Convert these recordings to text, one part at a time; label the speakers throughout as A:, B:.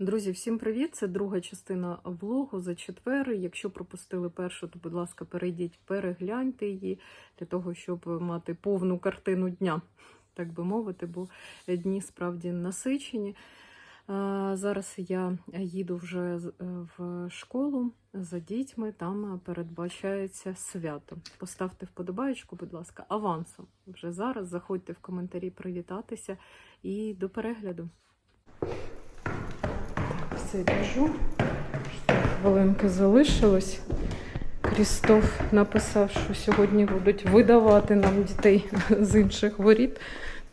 A: Друзі, всім привіт! Це друга частина влогу за четвер. Якщо пропустили першу, то, будь ласка, перейдіть, перегляньте її для того, щоб мати повну картину дня, так би мовити, бо дні справді насичені. Зараз я їду вже в школу за дітьми, там передбачається свято. Поставте вподобаєчку, будь ласка, авансом. Вже зараз заходьте в коментарі привітатися і до перегляду. Все біжу. Хвилинки залишилось. Крістоф написав, що сьогодні будуть видавати нам дітей з інших воріт,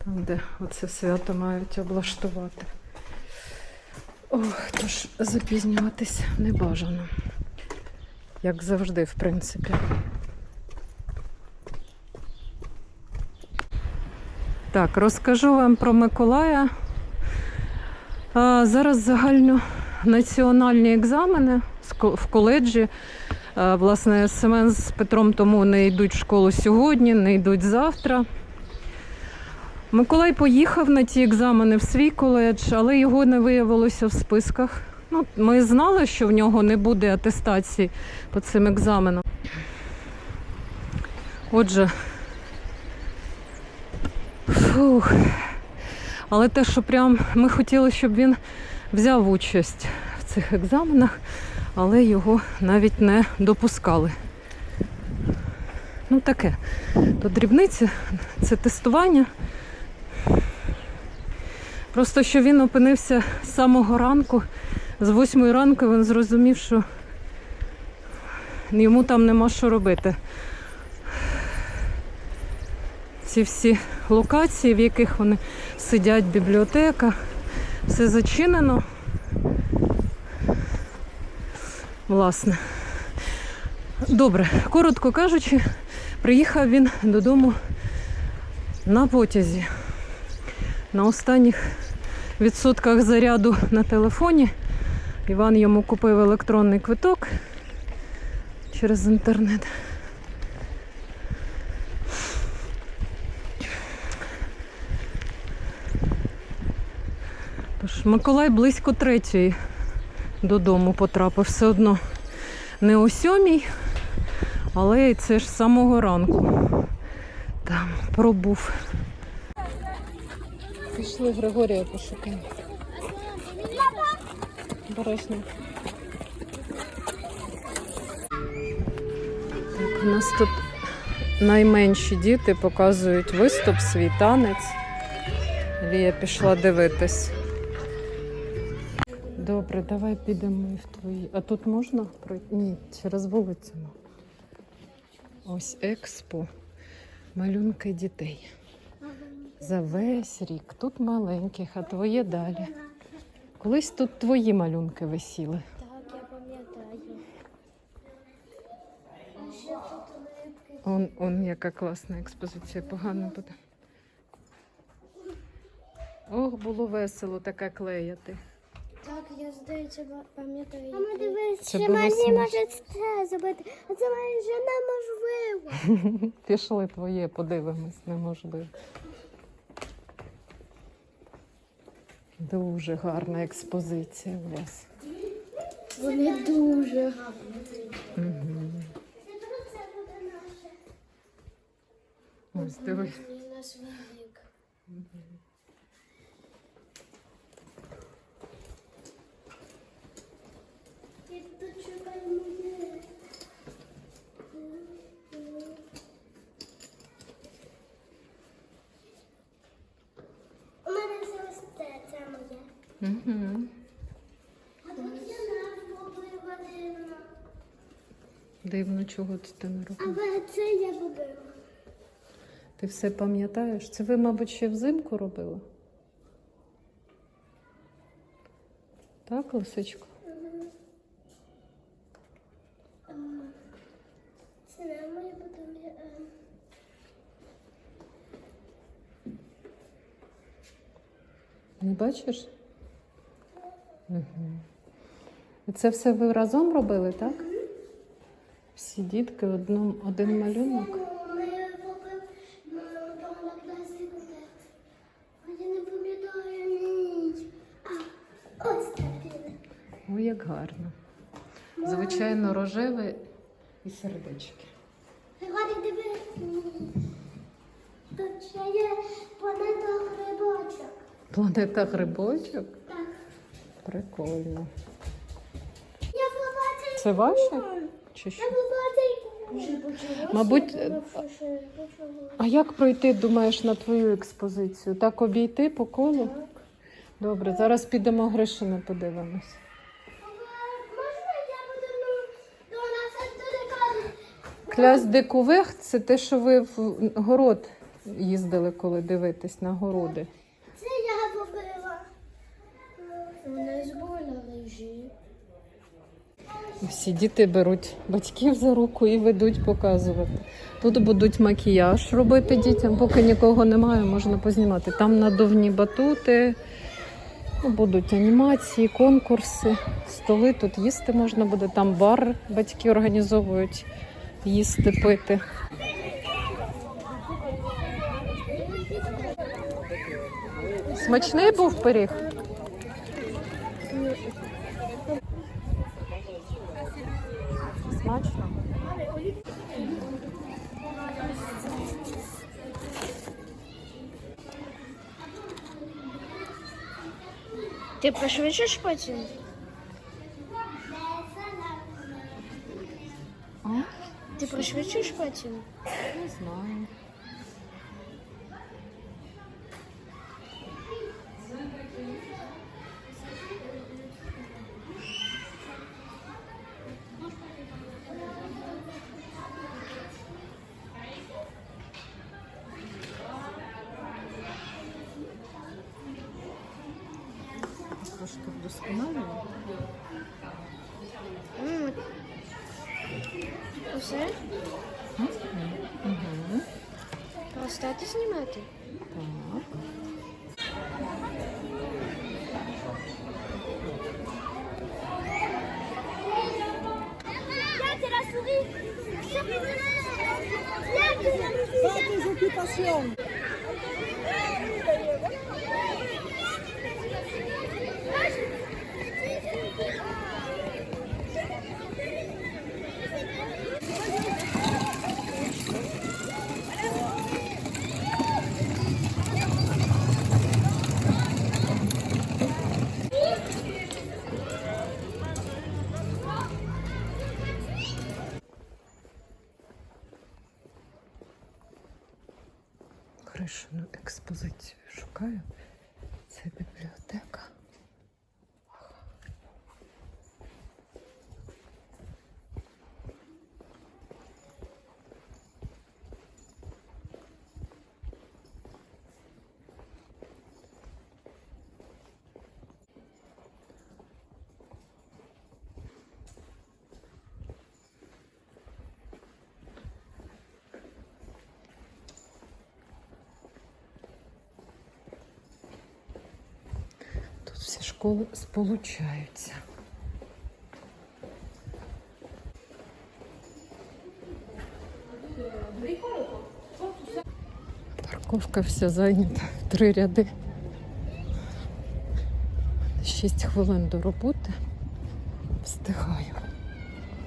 A: там, де оце свято мають облаштувати. Ох, тож запізнюватись не бажано. Як завжди, в принципі. Так, розкажу вам про Миколая. А, Зараз загальнонаціональні екзамени в коледжі. Власне, Семен з Петром тому не йдуть в школу сьогодні, не йдуть завтра. Миколай поїхав на ті екзамени в свій коледж, але його не виявилося в списках. Ну, ми знали, що в нього не буде атестації по цим екзаменам. Отже, фух. Але те, що прям ми хотіли, щоб він взяв участь в цих екзаменах, але його навіть не допускали. Ну таке. То дрібниці, це тестування. Просто що він опинився з самого ранку, з восьмої ранку він зрозумів, що йому там нема що робити. Ці всі локації, в яких вони сидять, бібліотека, все зачинено. Власне. Добре, коротко кажучи, приїхав він додому на потязі. На останніх відсотках заряду на телефоні Іван йому купив електронний квиток через інтернет. Миколай близько третьої додому потрапив все одно не о сьомій, але це ж з самого ранку там пробув. Пішли Григорія пошукаємо. Бережно. Так, у нас тут найменші діти показують виступ, свій танець. Лія пішла дивитись. Добре, давай підемо і в твої. А тут можна пройти? Ні, через вулицю. Ось експо. Малюнки дітей. За весь рік. Тут маленьких, а твоє далі. Колись тут твої малюнки висіли.
B: Так, я пам'ятаю.
A: Он, он яка класна експозиція, погано буде. Ох, було весело таке клеяти.
B: Так, я здається, пам'ятаю. Мама, дивись,
A: Це
B: ще
A: було
B: мені
A: смішно.
B: може це зробити, а це майже неможливо.
A: Пішли твоє, подивимось, неможливо. Дуже гарна експозиція у вас.
B: Вони дуже гарні.
A: Угу. Ось дивись.
B: На свій вік. У мене зараз це, це моє.
A: Угу.
B: А тут я назву дивно.
A: Дивно, чого ти це не.
B: Але це я робила.
A: Ти все пам'ятаєш? Це ви, мабуть, ще взимку робили? Так, лисичко?
B: Це не моє потім. е,
A: Не бачиш? Угу. Це все ви разом робили, так? Всі дітки одну, один малюнок. Ой, як гарно. Звичайно, рожеве і сердечки.
B: Тут ще є планета грибочок.
A: Планета грибочок.
B: Так.
A: Прикольно. Це ваше? Чи що? Мабуть, А як пройти, думаєш, на твою експозицію? Так обійти по колу? Добре, зараз підемо Гришину подивимось.
B: Ну, туди
A: Клясь Декувех це те, що ви в город їздили, коли дивитесь на городи.
B: Це я побила. Вона з боля лежить.
A: Всі діти беруть батьків за руку і ведуть показувати. Тут будуть макіяж робити дітям, поки нікого немає, можна познімати. Там надувні батути, ну, будуть анімації, конкурси, столи. Тут їсти можна буде. Там бар батьки організовують їсти, пити. Смачний був пиріг?
B: Ти пришвидшиш потім?
A: А?
B: Ти пришвидшиш потім?
A: Не знаю. трошки что Mm.
B: Усе?
A: Угу.
B: Угу. Остати снимать.
A: Так.
C: Pas de occupation.
A: Гришину експозицію шукаю. Це бібліотека. Тут сполучаються. Парковка вся зайнята. Три ряди. Шість хвилин до роботи. Встигаю.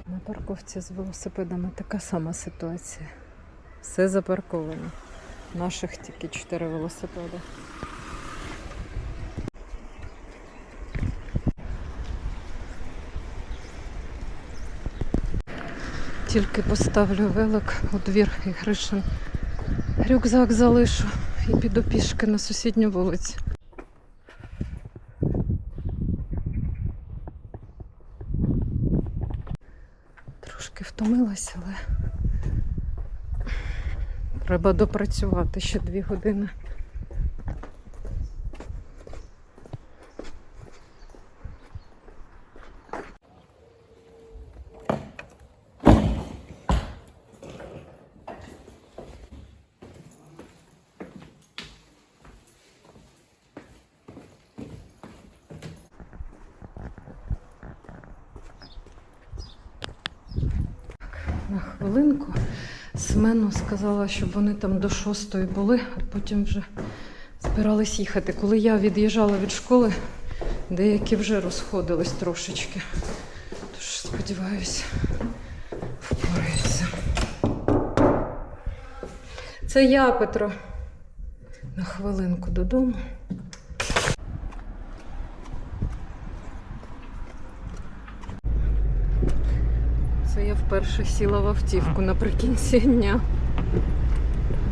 A: На парковці з велосипедами така сама ситуація. Все запарковано. Наших тільки чотири велосипеди. Тільки поставлю велик у двір і Гришин. Рюкзак залишу і піду пішки на сусідню вулицю. Трошки втомилася, але треба допрацювати ще дві години. на хвилинку. Семену сказала, щоб вони там до шостої були, а потім вже збирались їхати. Коли я від'їжджала від школи, Деякі вже розходились трошечки. Тож, сподіваюся, впораються. Це я, Петро. На хвилинку додому. Вперше сіла в автівку наприкінці дня.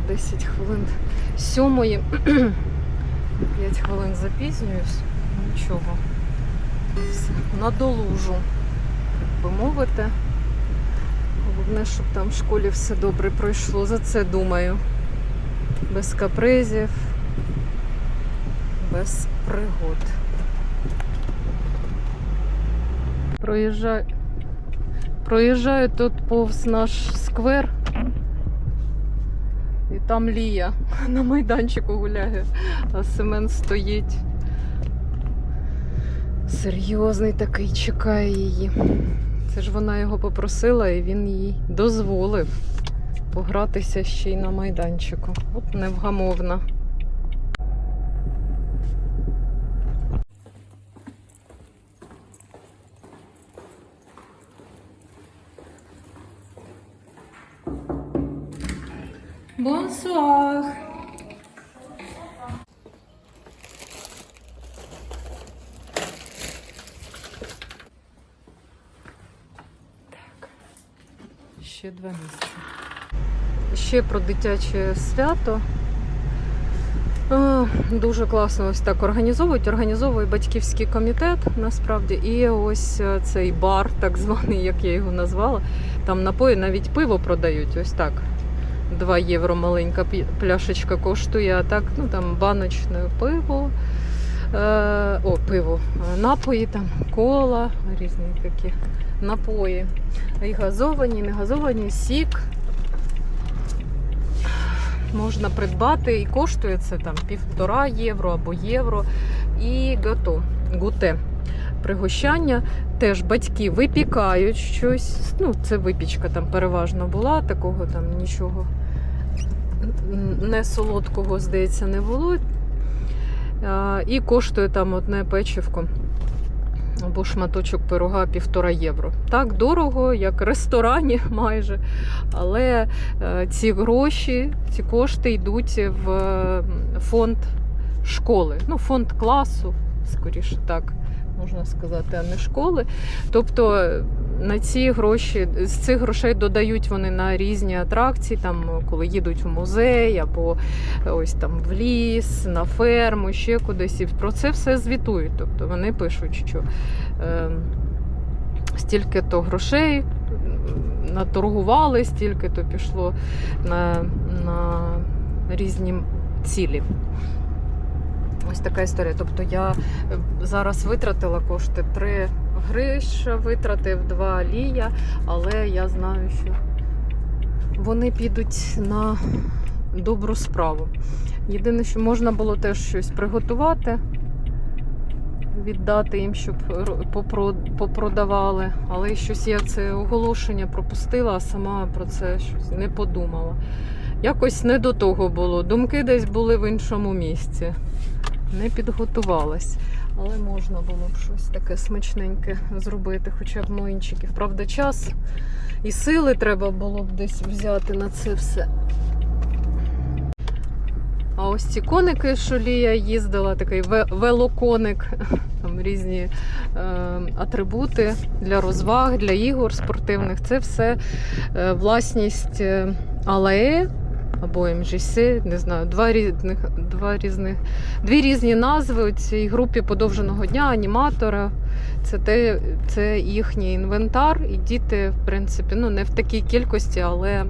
A: 10 хвилин. Сьомої. 5 хвилин запізнююсь. Нічого. Все. Надолужу, так би мовити. Головне, щоб там в школі все добре пройшло. За це думаю. Без капризів, без пригод. Проїжджаю. Проїжджаю тут повз наш сквер. І там Лія на майданчику гуляє, а Семен стоїть. Серйозний такий чекає її. Це ж вона його попросила, і він їй дозволив погратися ще й на майданчику. От невгамовна. Бонсуар. Так. Ще два місяці. Ще про дитяче свято. Дуже класно ось так організовують. Організовує батьківський комітет насправді. І ось е, цей бар, так званий, як я його назвала. Там напої навіть пиво продають. Ось так. 2 євро маленька пляшечка коштує, а так, ну там баночне пиво. Е, о, пиво, е, напої, там, кола, різні такі напої. І газовані, не газовані, сік. Можна придбати і коштує це там півтора євро або євро. І гато, гуте. Пригощання. Теж батьки випікають щось. Ну, це випічка там переважно була, такого там нічого не солодкого, здається, не було. І коштує там одне печивко або шматочок пирога півтора євро. Так дорого, як в ресторані майже. Але е, ці гроші, ці кошти йдуть в е, фонд школи, ну, фонд класу, скоріше так можна сказати, а не школи. Тобто е, на ці гроші з цих грошей додають вони на різні атракції, там коли їдуть в музей або ось там в ліс, на ферму, ще кудись. І про це все звітують. Тобто вони пишуть, що е, стільки то грошей наторгували, стільки то пішло на, на різні цілі. Ось така історія. Тобто я е, зараз витратила кошти три Гриша, витратив два Лія, але я знаю, що вони підуть на добру справу. Єдине, що можна було теж щось приготувати, віддати їм, щоб попродавали. Але щось я це оголошення пропустила, а сама про це щось не подумала. Якось не до того було. Думки десь були в іншому місці. Не підготувалась. Але можна було б щось таке смачненьке зробити, хоча б млинчиків. Правда, час і сили треба було б десь взяти на це все. А ось ці коники, що Лія їздила, такий велоконик, там різні е, атрибути для розваг, для ігор спортивних. Це все е, власність е, Алеє або МЖС, не знаю, два різних, два різних, дві різні назви у цій групі подовженого дня аніматора. Це, те, це їхній інвентар, і діти, в принципі, ну не в такій кількості, але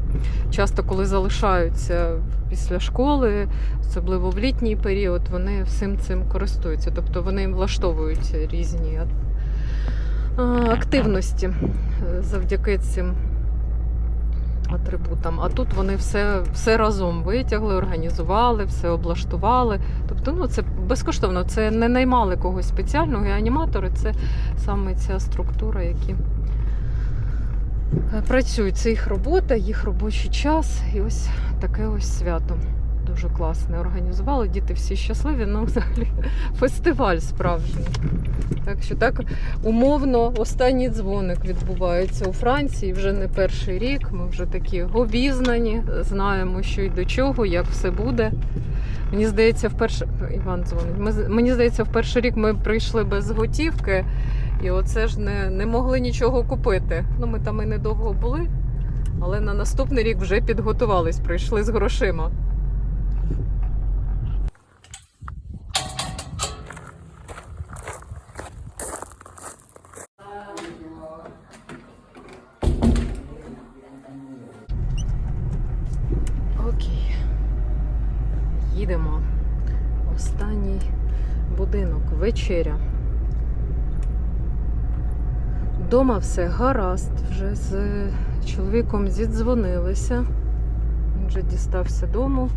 A: часто, коли залишаються після школи, особливо в літній період, вони всім цим користуються. Тобто вони влаштовують різні активності завдяки цим атрибутам. А тут вони все, все разом витягли, організували, все облаштували. Тобто, ну це безкоштовно, це не наймали когось спеціального, і аніматори це саме ця структура, які е, працюють. Це їх робота, їх робочий час. І ось таке ось свято. Дуже класне організували. Діти всі щасливі, ну взагалі фестиваль справжній. Так що так умовно останній дзвоник відбувається у Франції вже не перший рік. Ми вже такі обізнані, знаємо, що й до чого, як все буде. Мені здається, вперше Іван дзвонить. Мені здається, в перший рік ми прийшли без готівки, і оце ж не, не могли нічого купити. Ну, ми там і недовго були, але на наступний рік вже підготувались, прийшли з грошима. Вечеря. Дома все гаразд. Вже з чоловіком зідзвонилися. Він вже дістався дому.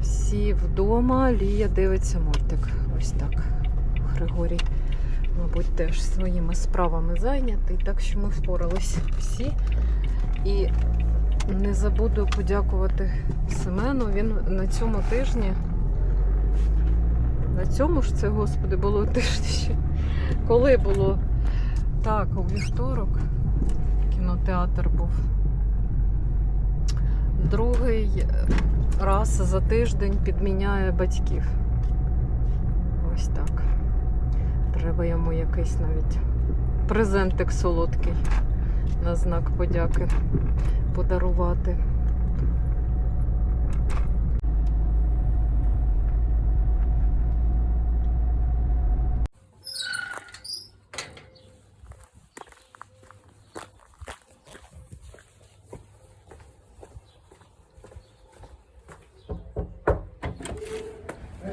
A: Всі вдома. Лія дивиться мультик. Ось так. Григорій, мабуть, теж своїми справами зайнятий, так що ми впорались всі. І не забуду подякувати Семену. Він на цьому тижні. На цьому ж це, господи, було тиждень. Коли було? Так, у вівторок кінотеатр був. Другий раз за тиждень підміняє батьків. Ось так. Треба йому якийсь навіть презентик солодкий на знак подяки подарувати.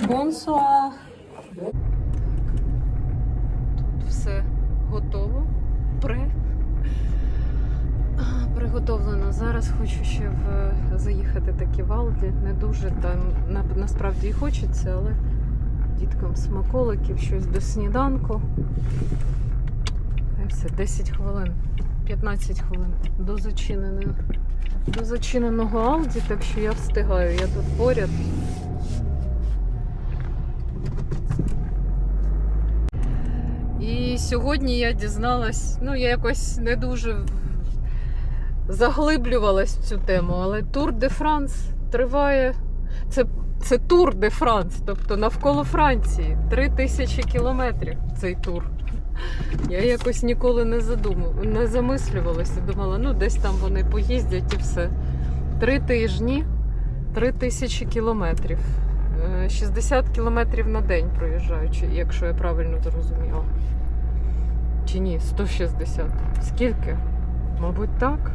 A: Бонсуар. Тут все готово. Пре. Приготовлено. Зараз хочу ще в заїхати такі валді. Не дуже там на, насправді і хочеться, але діткам смаколиків, щось до сніданку. І все, 10 хвилин, 15 хвилин до зачиненого, до зачиненого Алді, так що я встигаю, я тут поряд. І сьогодні я дізналась, ну я якось не дуже заглиблювалась в цю тему, але Тур де Франс триває. Це, це Тур де Франс, тобто навколо Франції. Три тисячі кілометрів цей тур. Я якось ніколи не задумав, не замислювалася. Думала, ну десь там вони поїздять і все. Три тижні, три тисячі кілометрів. Е, 60 кілометрів на день проїжджаючи, якщо я правильно зрозуміла. Чи ні, 160. Скільки? Мабуть, так.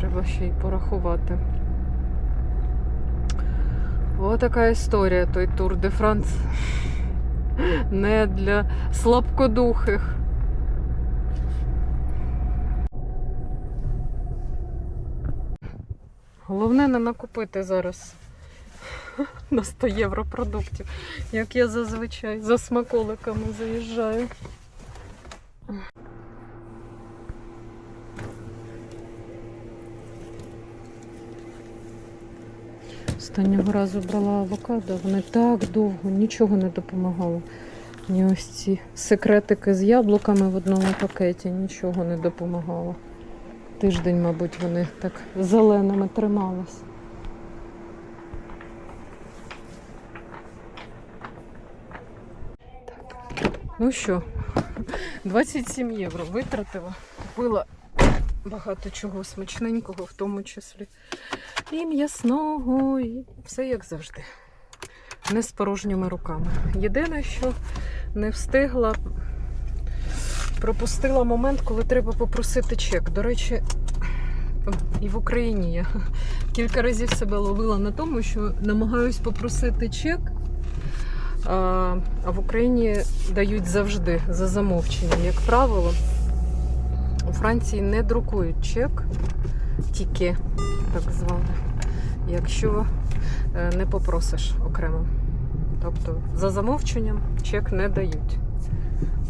A: Треба ще й порахувати. Ось така історія, той Тур де Франс. Не для слабкодухих. Головне не накупити зараз на 100 євро продуктів, як я зазвичай за смаколиками заїжджаю. Останнього разу брала авокадо, вони так довго нічого не допомагало. Ні ось ці секретики з яблуками в одному пакеті нічого не допомагало. Тиждень, мабуть, вони так зеленими тримались. Так. Ну що, 27 євро витратила, купила багато чого смачненького, в тому числі і м'ясного, і все як завжди. Не з порожніми руками. Єдине, що не встигла, пропустила момент, коли треба попросити чек. До речі, і в Україні я кілька разів себе ловила на тому, що намагаюсь попросити чек, а, в Україні дають завжди за замовчення, як правило. У Франції не друкують чек, тільки так зване, якщо е, не попросиш окремо. Тобто за замовченням чек не дають.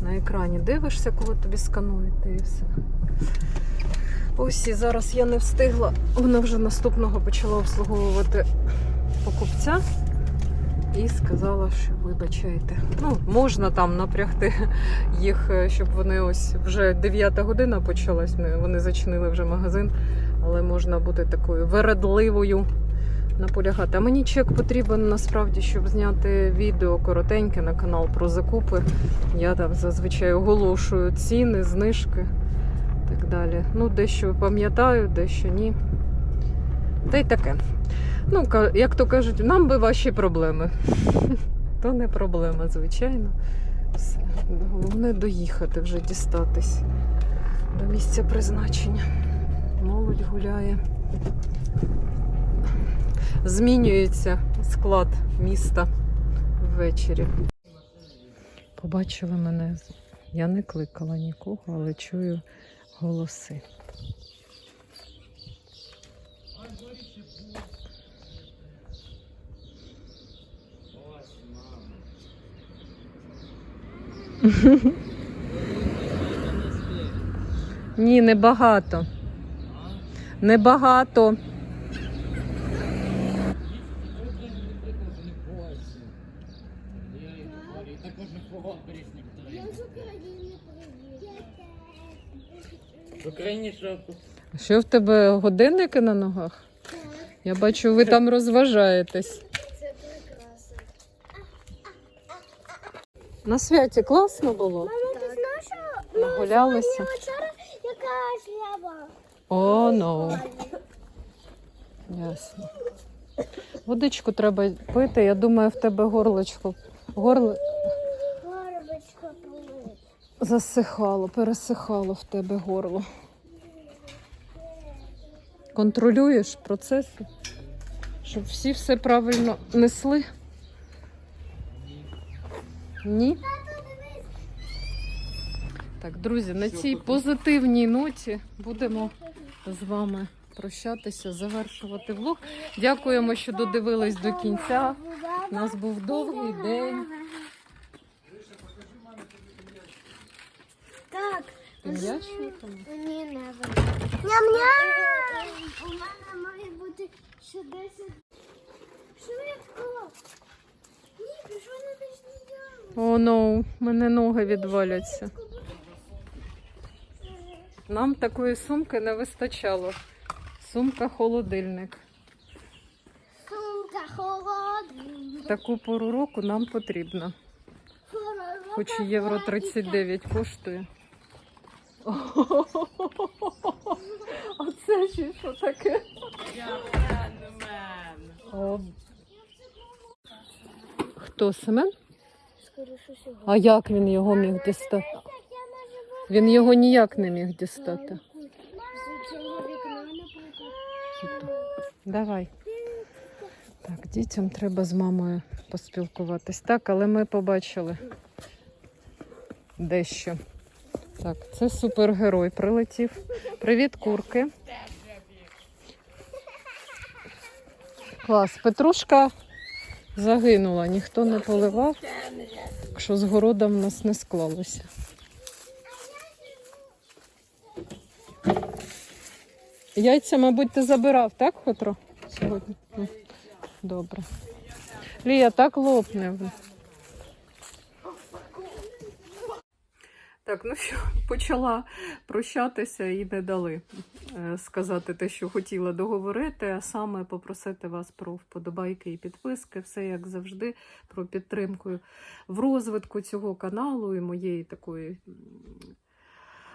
A: На екрані дивишся, коли тобі сканують, і все. Ось і зараз я не встигла. Вона вже наступного почала обслуговувати покупця і сказала, що вибачайте. Ну, можна там напрягти їх, е, щоб вони ось вже 9 година почалась. Вони зачинили вже магазин, але можна бути такою вередливою. Наполягати. А мені чек потрібен насправді, щоб зняти відео коротеньке на канал про закупи. Я там зазвичай оголошую ціни, знижки так далі. Ну, дещо пам'ятаю, дещо ні. Та й таке. Ну, як то кажуть, нам би ваші проблеми. То не проблема, звичайно. Все. Головне доїхати вже дістатись до місця призначення. Молодь гуляє. Змінюється склад міста ввечері. Побачили мене. Я не кликала нікого, але чую голоси. Ні, небагато. Небагато.
D: Що
A: в тебе годинники на ногах? Я бачу, ви там розважаєтесь.
B: це прекрасно.
A: На святі класно було.
B: Мама, ти знаєш, що
A: Нагулялися.
B: мені вчора яка шляпа?
A: О, ну. Ясно. Водичку треба пити. Я думаю, в тебе горлочко. Горло
B: Горобочка помить.
A: засихало, пересихало в тебе горло. Контролюєш процеси, щоб всі все правильно несли? Ні? Так, друзі, на цій позитивній ноті будемо з вами прощатися, завершувати влог. Дякуємо, що додивились до кінця. У нас був довгий день.
B: Так,
A: Там?
B: не Ням-ням! У мене має бути ще 10. Швидко! Ні, пішов на десь не
A: О, ну, мене ноги відваляться. Нам такої сумки не вистачало. Сумка холодильник.
B: Сумка холодна.
A: Таку пору року нам потрібно. Хоч і євро 39 коштує. А це чи що таке? О. Хто Семен? А як він його міг дістати? Він його ніяк не міг дістати. Давай. Так, дітям треба з мамою поспілкуватись. Так, але ми побачили дещо. Так, це супергерой прилетів. Привіт, курки. Клас. Петрушка загинула, ніхто не поливав, так що з городом в нас не склалося. Яйця, мабуть, ти забирав, так, Петро? Сьогодні? Ну, Добре. Лія, так лопне. Так, ну що, почала прощатися і не дали е, сказати те, що хотіла договорити, а саме попросити вас про вподобайки і підписки, все як завжди, про підтримку в розвитку цього каналу і моєї такої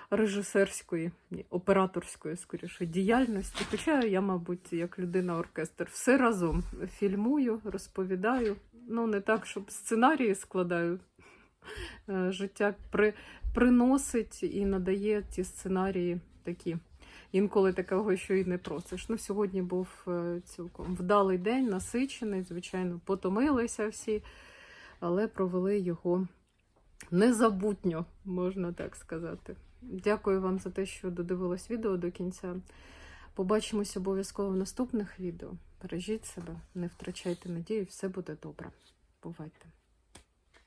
A: режисерської, операторської, скоріше, діяльності. Хоча я, мабуть, як людина-оркестр, все разом фільмую, розповідаю. Ну, не так, щоб сценарії складаю. Е, Життя при, приносить і надає ті сценарії такі. Інколи такого, що і не просиш. Ну, сьогодні був е, цілком вдалий день, насичений, звичайно, потомилися всі, але провели його незабутньо, можна так сказати. Дякую вам за те, що додивились відео до кінця. Побачимось обов'язково в наступних відео. Бережіть себе, не втрачайте надію, все буде добре. Бувайте!